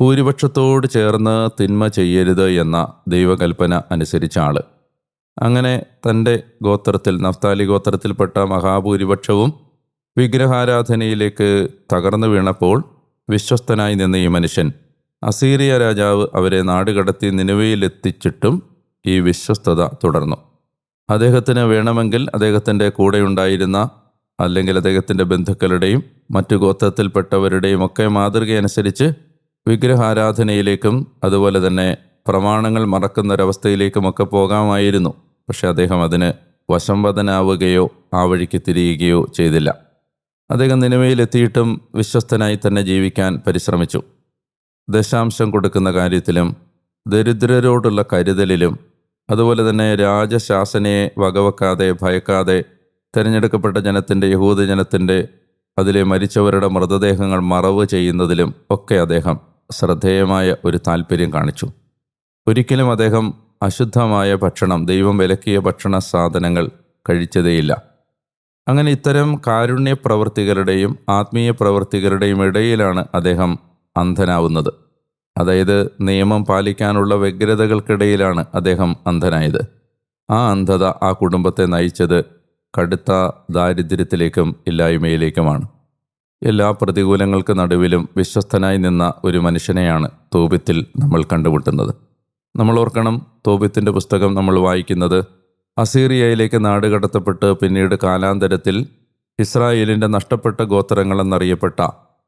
ഭൂരിപക്ഷത്തോട് ചേർന്ന് തിന്മ ചെയ്യരുത് എന്ന ദൈവകൽപ്പന അനുസരിച്ച ആൾ. അങ്ങനെ തന്റെ ഗോത്രത്തിൽ നഫ്താലി ഗോത്രത്തിൽപ്പെട്ട മഹാഭൂരിപക്ഷവും വിഗ്രഹാരാധനയിലേക്ക് തകർന്നു വീണപ്പോൾ വിശ്വസ്തനായി നിന്ന ഈ മനുഷ്യൻ അസീറിയ രാജാവ് അവരെ നാടുകടത്തി നിലവയിലെത്തിച്ചിട്ടും ഈ വിശ്വസ്തത തുടർന്നു. അദ്ദേഹത്തിന് വേണമെങ്കിൽ അദ്ദേഹത്തിന്റെ കൂടെയുണ്ടായിരുന്ന അല്ലെങ്കിൽ അദ്ദേഹത്തിന്റെ ബന്ധുക്കളുടെയും മറ്റു ഗോത്രത്തിൽപ്പെട്ടവരുടെയും ഒക്കെ മാതൃകയനുസരിച്ച് വിഗ്രഹാരാധനയിലേക്കും അതുപോലെ തന്നെ പ്രമാണങ്ങൾ മറക്കുന്നൊരവസ്ഥയിലേക്കുമൊക്കെ പോകാമായിരുന്നു. പക്ഷെ അദ്ദേഹം അതിന് വശംവദനാവുകയോ ആ വഴിക്ക് തിരിയുകയോ ചെയ്തില്ല. അദ്ദേഹം നിലമയിലെത്തിയിട്ടും വിശ്വസ്തനായി തന്നെ ജീവിക്കാൻ പരിശ്രമിച്ചു. ദശാംശം കൊടുക്കുന്ന കാര്യത്തിലും ദരിദ്രരോടുള്ള കരുതലിലും അതുപോലെ തന്നെ രാജശാസനയെ വകവെക്കാതെ ഭയക്കാതെ തിരഞ്ഞെടുക്കപ്പെട്ട ജനത്തിന്റെ യഹൂദ ജനത്തിന്റെ അതിലെ മരിച്ചവരുടെ മൃതദേഹങ്ങൾ മറവ് ചെയ്യുന്നതിലും ഒക്കെ അദ്ദേഹം ശ്രദ്ധേയമായ ഒരു താല്പര്യം കാണിച്ചു. ഒരിക്കലും അദ്ദേഹം അശുദ്ധമായ ഭക്ഷണം ദൈവം വിലക്കിയ ഭക്ഷണ സാധനങ്ങൾ കഴിച്ചതേയില്ല. അങ്ങനെ ഇത്തരം കാരുണ്യ പ്രവർത്തികളുടെയും ആത്മീയ പ്രവർത്തികളുടെയും ഇടയിലാണ് അദ്ദേഹം അന്ധനാവുന്നത്. അതായത് നിയമം പാലിക്കാനുള്ള വ്യഗ്രതകൾക്കിടയിലാണ് അദ്ദേഹം അന്ധനായത്. ആ അന്ധത ആ കുടുംബത്തെ നയിച്ചത് കടുത്ത ദാരിദ്ര്യത്തിലേക്കും ഇല്ലായ്മയിലേക്കുമാണ്. എല്ലാ പ്രതികൂലങ്ങൾക്ക് നടുവിലും വിശ്വസ്തനായി നിന്ന ഒരു മനുഷ്യനെയാണ് തോപിത്തിൽ നമ്മൾ കണ്ടുമുട്ടുന്നത്. നമ്മൾ ഓർക്കണം തോപിത്തിന്റെ പുസ്തകം നമ്മൾ വായിക്കുന്നത് അസീറിയയിലേക്ക് നാട് കടത്തപ്പെട്ട് പിന്നീട് കാലാന്തരത്തിൽ ഇസ്രായേലിന്റെ നഷ്ടപ്പെട്ട ഗോത്രങ്ങളെന്നറിയപ്പെട്ട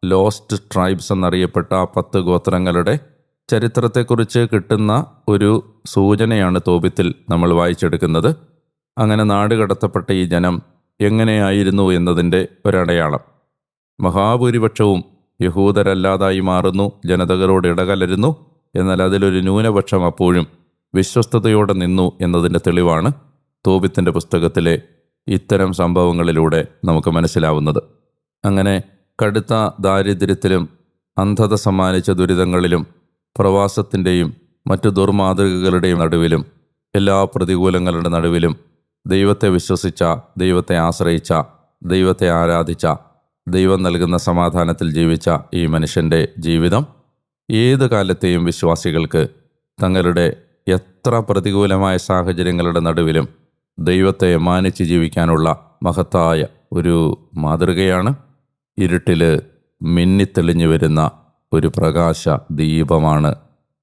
ലോസ്റ്റ് ട്രൈബ്സ് എന്നറിയപ്പെട്ട പത്ത് ഗോത്രങ്ങളുടെ ചരിത്രത്തെക്കുറിച്ച് കിട്ടുന്ന ഒരു സൂചനയാണ് തോപിത്തിൽ നമ്മൾ വായിച്ചെടുക്കുന്നത്. അങ്ങനെ നാട് കടത്തപ്പെട്ട ഈ ജനം എങ്ങനെയായിരുന്നു എന്നതിന്റെ ഒരടയാളം. മഹാഭൂരിപക്ഷവും യഹൂദരല്ലാതായി മാറുന്നു ജനതകളോട് ഇടകലരുന്നു എന്നാൽ അതിലൊരു ന്യൂനപക്ഷം അപ്പോഴും വിശ്വസ്തയോടെ നിന്നു എന്നതിന്റെ തെളിവാണ് തോപിത്തിന്റെ പുസ്തകത്തിലെ ഇത്തരം സംഭവങ്ങളിലൂടെ നമുക്ക് മനസ്സിലാവുന്നത്. അങ്ങനെ കടുത്ത ദാരിദ്ര്യത്തിലും അന്ധത സമ്മാനിച്ച ദുരിതങ്ങളിലും പ്രവാസത്തിന്റെയും മറ്റു ദുർമാതൃകകളുടെയും നടുവിലും എല്ലാ പ്രതികൂലങ്ങളുടെ നടുവിലും ദൈവത്തെ വിശ്വസിച്ച ദൈവത്തെ ആശ്രയിച്ച ദൈവത്തെ ആരാധിച്ച ദൈവം നൽകുന്ന സമാധാനത്തിൽ ജീവിച്ച ഈ മനുഷ്യന്റെ ജീവിതം ഏത് കാലത്തെയും വിശ്വാസികൾക്ക് തങ്ങളുടെ എത്ര പ്രതികൂലമായ സാഹചര്യങ്ങളുടെ നടുവിലും ദൈവത്തെ മാനിച്ച് ജീവിക്കാനുള്ള മഹത്തായ ഒരു മാതൃകയാണ്. ഇരുട്ടിൽ മിന്നിത്തെളിഞ്ഞു വരുന്ന ഒരു പ്രകാശ ദീപമാണ്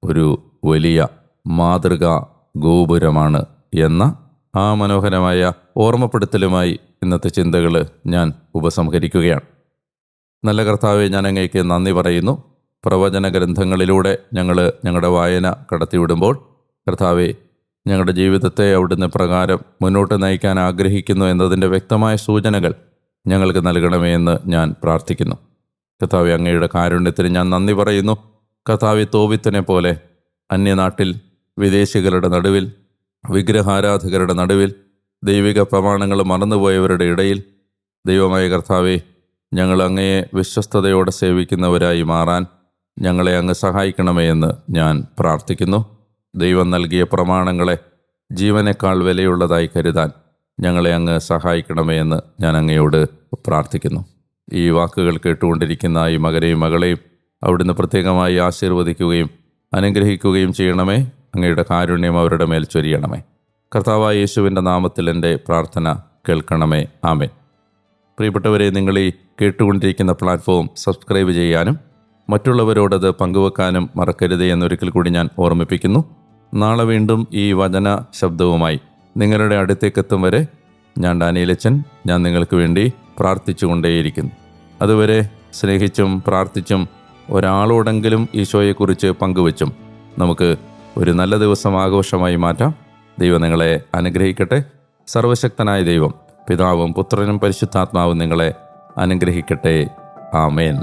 ഒരു വലിയ മാതൃകാ ഗോപുരമാണ് എന്ന ആ മനോഹരമായ ഓർമ്മപ്പെടുത്തലുമായി ഇന്നത്തെ ചിന്തകൾ ഞാൻ ഉപസംഹരിക്കുകയാണ്. നല്ല കർത്താവെ ഞാൻ അങ്ങേക്ക് നന്ദി പറയുന്നു. പ്രവചന ഗ്രന്ഥങ്ങളിലൂടെ ഞങ്ങൾ ഞങ്ങളുടെ വായന കടത്തിവിടുമ്പോൾ കർത്താവെ ഞങ്ങളുടെ ജീവിതത്തെ അവിടുന്ന് പ്രകാരം മുന്നോട്ട് നയിക്കാൻ ആഗ്രഹിക്കുന്നു എന്നതിന്റെ വ്യക്തമായ സൂചനകൾ ഞങ്ങൾക്ക് നൽകണമേ എന്ന് ഞാൻ പ്രാർത്ഥിക്കുന്നു. കർത്താവെ അങ്ങയുടെ കാരുണ്യത്തിന് ഞാൻ നന്ദി പറയുന്നു. കർത്താവെ തോവിത്തിനെ പോലെ അന്യനാട്ടിൽ വിദേശികളുടെ നടുവിൽ വിഗ്രഹാരാധകരുടെ നടുവിൽ ദൈവിക പ്രമാണങ്ങൾ മറന്നുപോയവരുടെ ഇടയിൽ ദൈവമായ കർത്താവെ ഞങ്ങൾ അങ്ങയെ വിശ്വസ്തയോടെ സേവിക്കുന്നവരായി മാറാൻ ഞങ്ങളെ അങ്ങ് സഹായിക്കണമേ എന്ന് ഞാൻ പ്രാർത്ഥിക്കുന്നു. ദൈവം നൽകിയ പ്രമാണങ്ങളെ ജീവനേക്കാൾ വിലയുള്ളതായി കരുതാൻ ഞങ്ങളെ അങ്ങ് സഹായിക്കണമേ എന്ന് ഞാൻ അങ്ങയോട് പ്രാർത്ഥിക്കുന്നു. ഈ വാക്കുകൾ കേട്ടുകൊണ്ടിരിക്കുന്ന ഈ മകനെയും മകളെയും അവിടുന്ന് പ്രത്യേകമായി ആശീർവദിക്കുകയും അനുഗ്രഹിക്കുകയും ചെയ്യണമേ. അങ്ങയുടെ കാരുണ്യം അവരുടെ മേൽ ചൊരിയണമേ. കർത്താവായ യേശുവിന്റെ നാമത്തിൽ എന്റെ പ്രാർത്ഥന കേൾക്കണമേ. ആമേ പ്രിയപ്പെട്ടവരെ നിങ്ങൾ ഈ കേട്ടുകൊണ്ടിരിക്കുന്ന പ്ലാറ്റ്ഫോം സബ്സ്ക്രൈബ് ചെയ്യാനും മറ്റുള്ളവരോടത് പങ്കുവെക്കാനും മറക്കരുത് എന്നൊരിക്കൽ കൂടി ഞാൻ ഓർമ്മിപ്പിക്കുന്നു. നാളെ വീണ്ടും ഈ വചന ശബ്ദവുമായി നിങ്ങളുടെ അടുത്തേക്കെത്തും വരെ ഞാൻ ഡാനിയലച്ചൻ ഞാൻ നിങ്ങൾക്ക് വേണ്ടി പ്രാർത്ഥിച്ചുകൊണ്ടേയിരിക്കുന്നു. അതുവരെ സ്നേഹിച്ചും പ്രാർത്ഥിച്ചും ഒരാളോടെങ്കിലും ഈശോയെക്കുറിച്ച് പങ്കുവച്ചും നമുക്ക് ഒരു നല്ല ദിവസം ആഘോഷമായി മാറ്റാം. ദൈവം നിങ്ങളെ അനുഗ്രഹിക്കട്ടെ. സർവശക്തനായ ദൈവം പിതാവും പുത്രനും പരിശുദ്ധാത്മാവും നിങ്ങളെ അനുഗ്രഹിക്കട്ടെ. ആമേൻ.